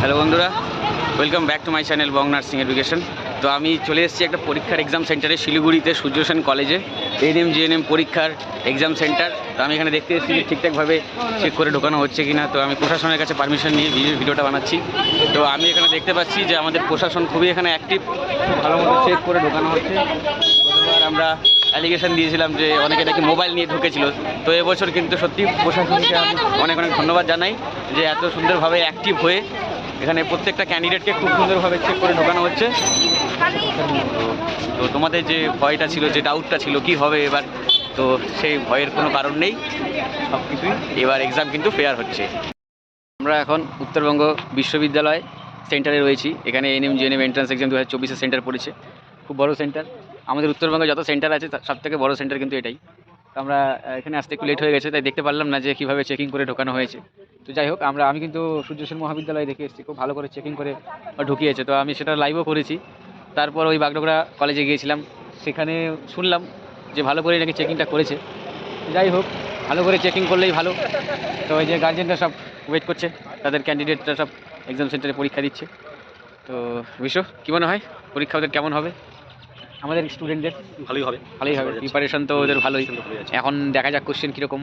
Hello বন্ধুরা welcome back to my channel Bong nursing education তো আমি চলে এসেছি একটা পরীক্ষার এক্সাম সেন্টারে শিলিগুড়িতে সূর্য সেন কলেজে এনএম জিএনএম পরীক্ষার এক্সাম সেন্টার তো আমি এখানে দেখতে এসেছি ঠিকঠাকভাবে চেক করে ঢোকানো হচ্ছে কিনা। তো আমি প্রশাসনের কাছে পারমিশন নিয়ে ভিডিও ভিডিওটা বানাচ্ছি। তো আমি এখানে দেখতে পাচ্ছি যে আমাদের প্রশাসন খুবই এখানে অ্যাক্টিভ ভালো মতো চেক করে ঢোকানো হচ্ছে। আমরা অ্যালিগেশন দিয়েছিলাম যে অনেকে নাকি মোবাইল নিয়ে ঢুকেছিল। তো এবছর কিন্তু সত্যি প্রশাসনকে অনেক অনেক ধন্যবাদ জানাই যে এত সুন্দরভাবে অ্যাক্টিভ হয়ে এখানে প্রত্যেকটা ক্যান্ডিডেটকে খুব সুন্দরভাবে চেক করে ঢোকানো হচ্ছে। তো- তোমাদের যে ভয়টা ছিল, যে ডাউটটা ছিল, কি হবে এবার, তো সেই ভয়ের কোনো কারণ নেই। সব কিছুই এবার এক্সাম কিন্তু ফেয়ার হচ্ছে। আমরা এখন উত্তরবঙ্গ বিশ্ববিদ্যালয় সেন্টারে রয়েছি। এখানে এনএম জিএনএম এন্ট্রান্স এক্সাম দু হাজার চব্বিশের সেন্টার পড়েছে। খুব বড় সেন্টার আমাদের উত্তরবঙ্গে যত সেন্টার আছে সব থেকে বড় সেন্টার কিন্তু এটাই। তো আমরা এখানে আসতে একটু লেট হয়ে গেছে, তাই দেখতে পারলাম না যে কীভাবে চেকিং করে ঢোকানো হয়েছে। তো যাই হোক, আমরা, আমি কিন্তু সূর্য সেন মহাবিদ্যালয়ে দেখে এসেছি, খুব ভালো করে চেকিং করে ঢুকিয়েছে। তো আমি সেটা লাইভও করেছি। তারপর ওই বাগডোগরা কলেজে গিয়েছিলাম। সেখানে শুনলাম যে ভালো করে নাকি চেকিংটা করেছে। যাই হোক, ভালো করে চেকিং করলেই ভালো। তো ওই যে গার্জেনরা সব ওয়েট করছে, তাদের ক্যান্ডিডেটরা সব এক্সাম সেন্টারে পরীক্ষা দিচ্ছে। তো বিশ্ব কী মনে হয়? পরীক্ষা ওদের কেমন হবে? আমাদের স্টুডেন্টদের ভালোই হবে। ভালোই হবে। প্রিপারেশন তো ওদের ভালোই। এখন দেখা যাক কোশ্চেন কীরকম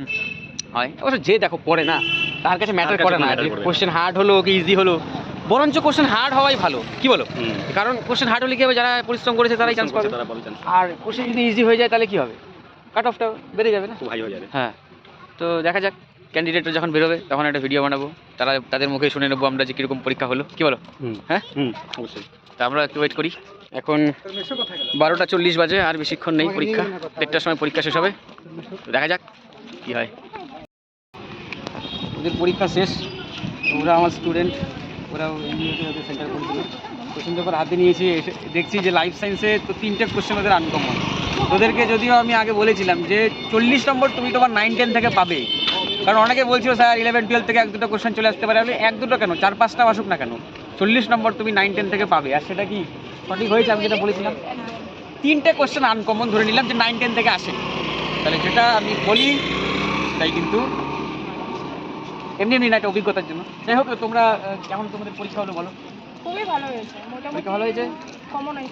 হয়। অবশ্য যে দেখো পড়ে না তার কাছে ম্যাটার করে না। যে কোশ্চেন হার্ড হলো কি ইজি হলো বরঞ্চ কোশ্চেন হার্ড হওয়াই ভালো। কি বলো? কারণ কোশ্চেন হার্ড হলে কি হবে? যারা পরিশ্রম করেছে তারাই চান্স পাবে। আর কোশ্চেন যদি ইজি হয়ে যায় তাহলে কি হবে? কাট অফটা বেড়ে যাবে না? হাই হয়ে যাবে। হ্যাঁ। তো দেখা যাক ক্যান্ডিডেটরা যখন বেরোবে তখন একটা ভিডিও বানাবো। তারা তাদের মুখে শুনে নেব আমরা যে কীরকম পরীক্ষা হলো। কি বলো? হ্যাঁ? হুম। অবশ্যই। তা আমরা একটু ওয়েট করি। এখন বারোটা চল্লিশ বাজে, আর বেশিক্ষণ নেই পরীক্ষা। দেড়টার সময় পরীক্ষা শেষ হবে। দেখা যাক কি হয়। ওদের পরীক্ষা শেষ। ওরা আমার স্টুডেন্ট এমনিতে সেন্টার করেছিল কোশ্চেন পেপার হাতে নিয়েছি দেখছি যে লাইফ সায়েন্সে তো তিনটে কোশ্চেন ওদের আনকমন তোদেরকে যদিও আমি আগে বলেছিলাম যে চল্লিশ নম্বর তুমি তোমার নাইন টেন থেকে পাবে। কারণ অনেকে বলছিল, স্যার ইলেভেন টুয়েলভ থেকে এক দুটো কোশ্চেন চলে আসতে পারে। আমি এক দুটো কেন? চার, পাঁচটা আসুক না কেন? চল্লিশ নম্বর তুমি নাইন টেন থেকে পাবে। আর সেটা কি? সঠিক হয়েছে আমি যেটা বলেছিলাম। তিনটে কোয়েশ্চেন আনকমন ধরে নিলাম যে নাইন টেন থেকে আসে। তাহলে যেটা আমি বলি তাই কিন্তু এমনি এমনি না একটা অভিজ্ঞতার জন্য। যাই হোক তোমরা কেমন তোমাদের পরীক্ষা হলো বলো? খুবই ভালো হয়েছে মোটামুটি ভালো হয়েছে? কমন অনেক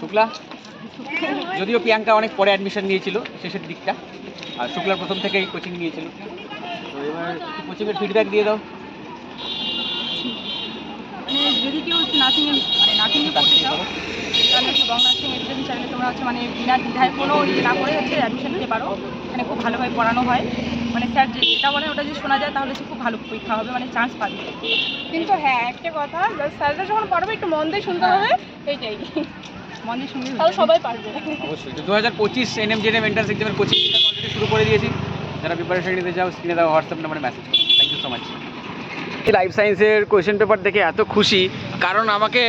শুক্লা? যদিও প্রিয়াঙ্কা অনেক পরে অ্যাডমিশন নিয়েছিল শেষের দিকটা। আর শুক্লার প্রথম থেকেই কোচিং নিয়েছিল। তো এবার কোচিংয়ের ফিডব্যাক দিয়ে দাও। মানে যদি কেউ নার্সিং মানে নার্সিং পড়তে চাও তাহলে হচ্ছে বং নার্সিং এডুকেশন চ্যানেলে তোমরা হচ্ছে মানে বিনা দ্বিধায় কোনো ইয়ে না করে হচ্ছে অ্যাডমিশন নিতে পারো। এখানে খুব ভালোভাবে পড়ানো হয়। মানে স্যার যে যেটা বলে ওটা যদি শোনা যায় তাহলে সে খুব ভালো পরীক্ষা হবে মানে চান্স পাবে। কিন্তু হ্যাঁ একটা কথা স্যাররা যখন পড়াবে একটু মন দিয়ে শুনতে হবে এইটাই। মন দিয়ে শুনলে তাহলে সবাই পারবে। অবশ্যই। দু হাজার পঁচিশ এনএম জেনএম এন্ট্রান্স এক্সামের কোচিং অলরেডি শুরু করে দিয়েছি। যারা প্রিপারেশন নিতে যাও স্ক্রিনে দাও হোয়াটসঅ্যাপ নাম্বারে মেসেজ করো। Thank you so much life সায়েন্সের কোয়েশ্চেন পেপার দেখে এত খুশি। কারণ আমাকে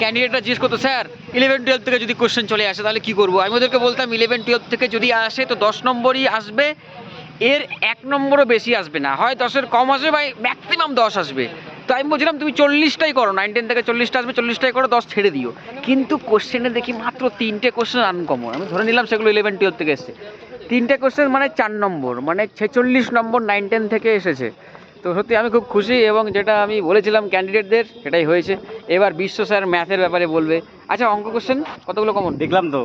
ক্যান্ডিডেটরা জিজ্ঞেস করতো, স্যার ইলেভেন টুয়েলভ থেকে যদি কোশ্চেন চলে আসে, তাহলে কী করব? আমি ওদেরকে বলতাম ইলেভেন টুয়েলভ থেকে যদি আসে, তো দশ নম্বরই আসবে। এর এক নম্বরও বেশি আসবে না। হয় দশের কম আসবে বা ম্যাক্সিমাম দশ আসবে। তো আমি বলছিলাম, তুমি চল্লিশটাই করো। নাইন টেন থেকে চল্লিশটা আসবে, চল্লিশটাই করো, দশ ছেড়ে দিও। কিন্তু কোশ্চেনে দেখি মাত্র তিনটে কোশ্চেন আনকমন আমি ধরে নিলাম, সেগুলো ইলেভেন টুয়েলভ থেকে এসেছে। তিনটে কোশ্চেন মানে চার নম্বর মানে ছেচল্লিশ নম্বর নাইন টেন থেকে এসেছে। তো সত্যি আমি খুব খুশি এবং যেটা আমি বলেছিলাম ক্যান্ডিডেটদের সেটাই হয়েছে। এবার বিশ্ব স্যার ম্যাথের ব্যাপারে বলবে। আচ্ছা অঙ্ক কোশ্চেন কতগুলো কমন দেখলাম তো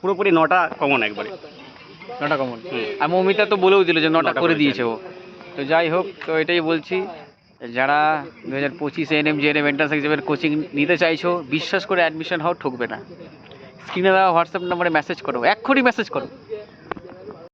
পুরোপুরি নটা কমন একবারে। নটা কমন হুম। আর মৌমিতা তো বলেও দিল যে নটা করে দিয়েছে ও। তো যাই হোক তো এটাই বলছি যারা দু হাজার পঁচিশে N M G N M entrance এক্সামের কোচিং নিতে চাইছো বিশ্বাস করে অ্যাডমিশন হও ঠকবে না। স্ক্রিনে দেওয়া হোয়াটসঅ্যাপ নাম্বারে মেসেজ করো এক্ষুনি মেসেজ করো।